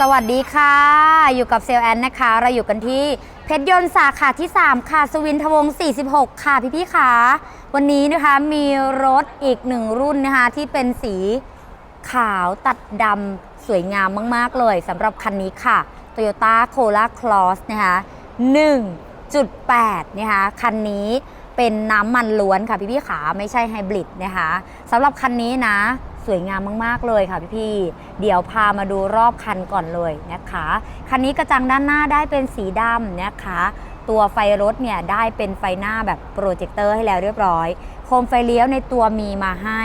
สวัสดีค่ะ อยู่กับเซลแอนนะคะ เราอยู่กันที่เพชรยนต์สาขาที่ 3 ค่ะ สวินทวงศ์46 ค่ะ พี่พี่ๆค่ะวันนี้นะคะมีรถอีกหนึ่งรุ่นนะคะ ที่เป็นสีขาวตัดดำสวยงามมาก ๆ เลยสำหรับคันนี้ค่ะ Toyota Corolla Cross นะคะ1.8 นะคะ คันนี้เป็นน้ำมันล้วนค่ะ พี่พี่ขาไม่ใช่ไฮบริดนะคะสำหรับคันนี้นะ สวยงามมากๆเลยค่ะพี่พี่ๆเดี๋ยวพามาดูรอบคันก่อนเลยนะคะ คันนี้กระจังด้านหน้าได้เป็นสีดำนะคะ ตัวไฟรถเนี่ยได้เป็นไฟหน้าแบบโปรเจคเตอร์ให้แล้วเรียบร้อย โคมไฟเลี้ยวในตัวมีมาให้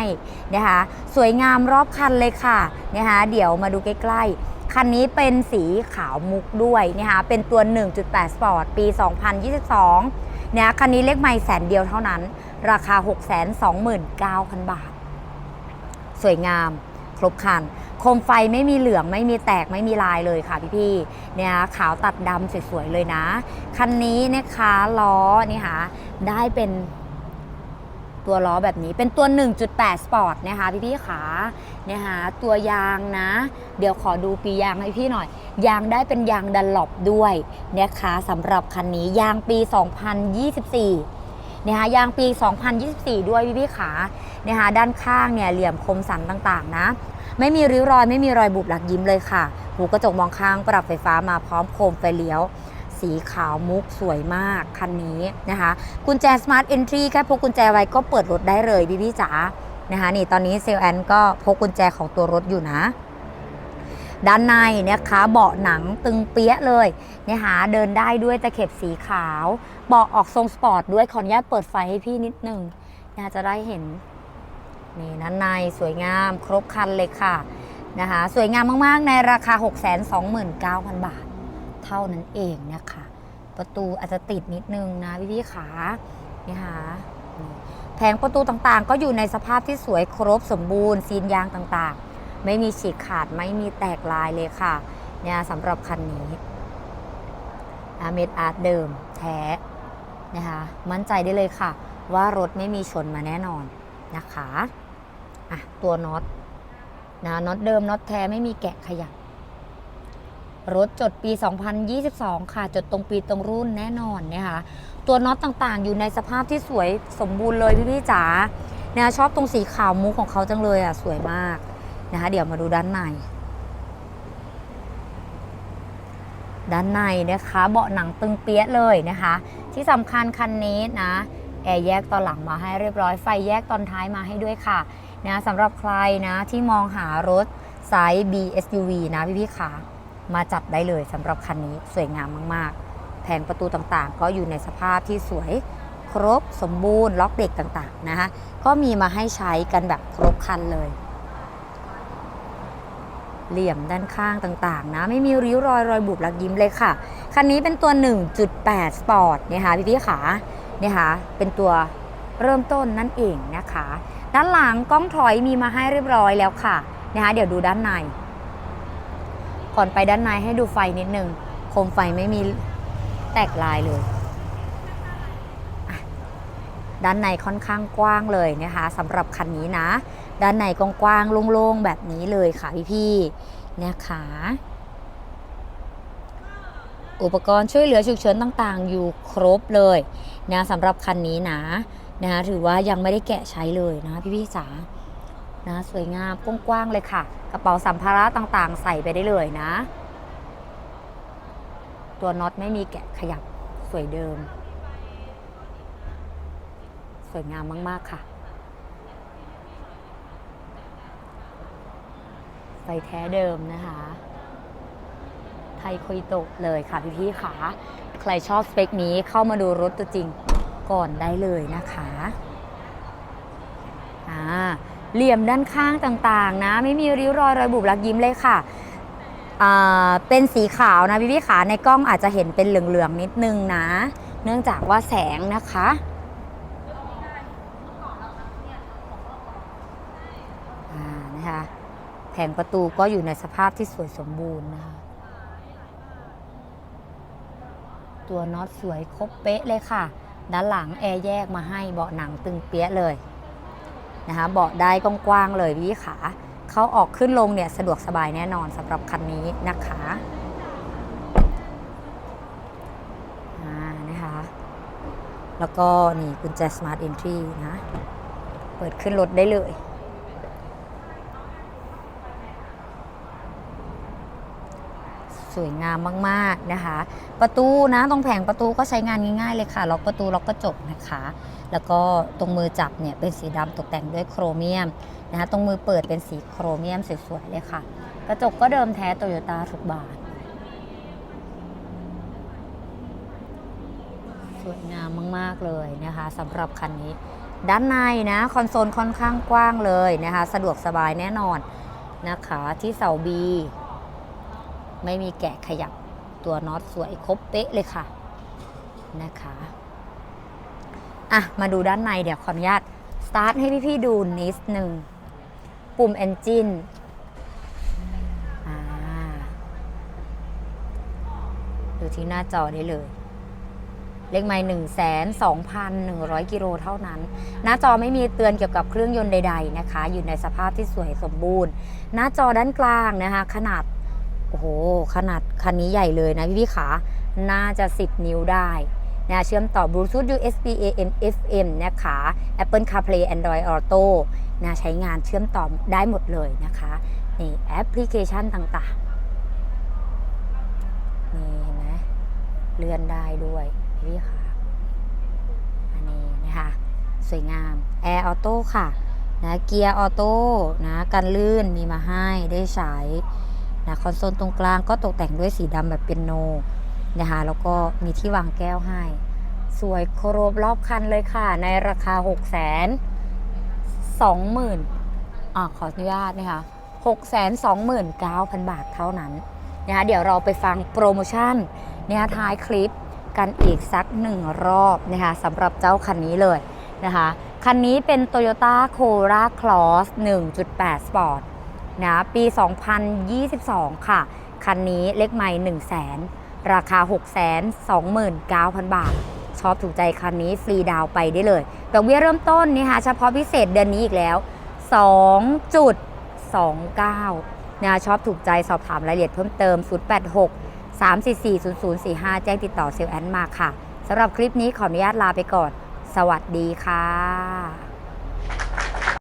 นะคะสวยงามรอบคันเลยค่ะนะคะเดี๋ยวมาดูใกล้ๆคันนี้เป็นสีขาวมุกด้วยนะคะเป็นตัว 1.8 Sport ปี 2022 เนี่ย คันนี้เลขไม่แสนเดียวเท่านั้น ราคา 629,000 บาท สวยงาม ครบคัน โคมไฟไม่มีเหลืองไม่มีแตกไม่มีลายเลยค่ะพี่ๆเนี่ยขาวตัดดำสวยๆเลยนะ คันนี้นะคะล้อนี่ค่ะได้เป็นตัวล้อแบบนี้เป็นตัว 1.8 Sport นะคะพี่ๆขาเนี่ยค่ะตัวยางนะ เดี๋ยวขอดูปียางให้พี่หน่อย ยางได้เป็นยางดันหลบด้วยนะคะสำหรับคันนี้ยางปี 2024 นะคะยางปี 2024 ด้วยพี่ๆขานะคะด้านข้างเนี่ยเหลี่ยมคมสันต่างๆ นะ ไม่มีริ้วรอยไม่มีรอยบุบหลักยิ้มเลยค่ะ หูกระจกมองข้างปรับไฟฟ้ามาพร้อมโคมไฟเลี้ยว สีขาวมุกสวยมากคันนี้นะคะ กุญแจ Smart Entry แค่พกกุญแจไว้ก็เปิดรถได้เลยพี่พี่จ๋านะคะนี่ตอนนี้เซลแอนก็พกกุญแจของตัวรถอยู่นะ ด้านในนะคะเบาะหนังตึงเปี้ยเลยเนะคะเดินได้ด้วยตะเข็บสีขาวเบาะออกทรงสปอร์ตด้วยขออนุญาตเปิดไฟให้พี่นิดนึงนะจะได้เห็นนี่ด้านในสวยงามครบคันเลยค่ะนะคะสวยงามมากๆ ในราคา 629,000 บาท เท่านั้นเองนะคะ ประตูอาจจะติดนิดนึงนะพี่พี่ๆขานี่ค่ะแผงประตูต่างๆ ก็อยู่ในสภาพที่สวยครบสมบูรณ์ซีนยางต่างๆ ไม่มีฉีกขาดไม่มีแตกลายเลยค่ะเนี่ยสำหรับคันนี้อาเมดอาร์ตเดิมแท้นะคะมั่นใจได้เลยค่ะ ว่ารถไม่มีชนมาแน่นอนนะคะอะตัวน็อตนะน็อตเดิมน็อตแท้ไม่มีแกะขยับรถจดปี 2022 ค่ะ จดตรงปีตรงรุ่นแน่นอนนะคะตัวน็อตต่างๆ อยู่ในสภาพที่สวยสมบูรณ์เลยพี่ๆจ๋าเนะชอบตรงสีขาวมุกของเขาจังเลยอะสวยมาก นะคะ เดี๋ยวมาดูด้านใน ด้านในนะคะ เบาะหนังตึงเปี้ยะเลยนะคะ ที่สำคัญคันนี้นะแอร์แยกตอนหลังมาให้เรียบร้อยไฟแยกตอนท้ายมาให้ด้วยค่ะนะสำหรับใครนะที่มองหารถไซส์ BSUV นะพี่ๆค่ะมาจับได้เลยสำหรับคันนี้สวยงามมาก ๆ แผงประตูต่างๆ ก็อยู่ในสภาพที่สวยครบสมบูรณ์ล็อกเด็กต่างๆนะคะก็มีมาให้ใช้กันแบบครบคันเลย เหลี่ยมด้านข้างต่างๆ นะ ไม่มีริ้วรอยรอยบุบลักยิ้มเลยค่ะ คันนี้เป็นตัว 1.8 Sport นะคะพี่ๆขาเนี่ยค่ะเป็นตัวเริ่มต้นนั่นเองนะคะ ด้านหลังกล้องถอยมีมาให้เรียบร้อยแล้วค่ะนะคะเดี๋ยวดูด้านใน ก่อนไปด้านในให้ดูไฟนิดนึงโคมไฟไม่มีแตกลายเลย ด้านในค่อนข้างกว้างเลยนะคะสำหรับคันนี้นะ ด้านในกว้างๆโล่งๆแบบนี้เลยค่ะพี่ๆนะคะอุปกรณ์ช่วยเหลือฉุกเฉินต่างๆ อยู่ครบเลยนะสำหรับคันนี้นะนะถือว่ายังไม่ได้แกะใช้เลยนะพี่ๆจ๋านะสวยงามกว้างๆเลยค่ะ กระเป๋าสัมภาระต่างๆ ใส่ไปได้เลยนะ ตัวน็อตไม่มีแกะขยับสวยเดิม สวยงามมาก ๆ ค่ะ ไฟแท้เดิมนะคะ ไทยโคยโตะเลยค่ะพี่ๆค่ะ ใครชอบสเปคนี้เข้ามาดูรถตัวจริงก่อนได้เลยนะคะอ่าเหลี่ยมด้านข้างต่างๆ นะ ไม่มีริ้วรอยรอยบุบลักยิ้มเลยค่ะอ่าเป็นสีขาวนะพี่ๆขาในกล้องอาจจะเห็นเป็นเหลือง ๆ นิดนึงนะ เนื่องจากว่าแสงนะคะอ่านะคะ แผงประตูก็อยู่ในสภาพที่สวยสมบูรณ์นะคะ ตัวน็อตสวยครบเป๊ะเลยค่ะ ด้านหลังแอร์แยกมาให้เบาะหนังตึงเปี้ยเลยนะคะเบาะได้กว้างๆเลยพี่ขาเข้าออกขึ้นลงเนี่ยสะดวกสบายแน่นอนสำหรับคันนี้นะคะนะคะ แล้วก็นี่กุญแจ Smart Entry นะ เปิดขึ้นรถได้เลย สวยงามมากๆนะคะ ประตูนะตรงแผงประตูก็ใช้งานง่ายๆเลยค่ะล็อกประตูล็อกกระจกนะคะ แล้วก็ตรงมือจับเนี่ยเป็นสีดำตกแต่งด้วยโครเมียมนะคะตรงมือเปิดเป็นสีโครเมียมสวยๆเลยค่ะ กระจกก็เดิมแท้โตโยต้าทุกบานสวยงามมากๆเลยนะคะสำหรับคันนี้ด้านในนะคอนโซลค่อนข้างกว้างเลยนะคะ สะดวกสบายแน่นอนนะคะที่เสาบี ไม่มีแกะขยับตัวน็อตสวยครบเป๊ะเลยค่ะนะคะอะมาดูด้านในเดี๋ยวขออนุญาตสตาร์ทให้พี่ๆดูนิดหนึ่งปุ่ม Engine ดูที่หน้าจอได้เลย เลขไมล์หนึ่งแสนสองพันหนึ่งร้อยกิโลเท่านั้น หน้าจอไม่มีเตือนเกี่ยวกับเครื่องยนต์ใด ๆ นะคะ อยู่ในสภาพที่สวยสมบูรณ์ หน้าจอด้านกลางนะคะ ขนาด โอ้โห ขนาดคันนี้ใหญ่เลยนะพี่พี่ขา น่าจะ 10 นิ้วได้นะเชื่อมต่อ Bluetooth USB AM FM นะคะ Apple CarPlay Android Auto นะใช้งานเชื่อมต่อได้หมดเลยนะคะ นี่แอปพลิเคชันต่างๆ นี่เห็นไหมเลื่อนได้ด้วยพี่ค่ะ อันนี้นะคะ สวยงาม Air Auto ค่ะ นะเกียร์ออโต้นะกันลื่นมีมาให้ได้ใช้ นะคอนโซลตรงกลางก็ตกแต่งด้วยสีดำแบบเปียโนนะคะแล้วก็มีที่วางแก้วให้ สวยครบรอบคันเลยค่ะ ในราคา6 2 0 0 0 0อ่าขออนุญาตนะคะ6 2 9 0 0 0 บาทเท่านั้นนะคะเดี๋ยวเราไปฟังโปรโมชั่นนะคะท้ายคลิปกันอีกสักหนึ่งรอบนะคะสำหรับเจ้าคันนี้เลยนะคะ คันนี้เป็น Toyota Corolla Cross 1.8 Sport นะปี 2022 ค่ะ คันนี้เลขไมล์1 0 0 0 0แราคา 6 2 9 0 0 0 บาท ชอบถูกใจคันนี้ฟรีดาวไปได้เลยดอกเบี้ยเริ่มต้นนี่ค่ะเฉพาะพิเศษเดือนนี้อีกแล้ว 2.29นะชอบถูกใจสอบถามรายละเอียดเพิ่มเติม 086 344 0045 แจ้งติดต่อเซลล์แอนมาค่ะสำหรับคลิปนี้ขออนุญาตลาไปก่อน สวัสดีค่ะ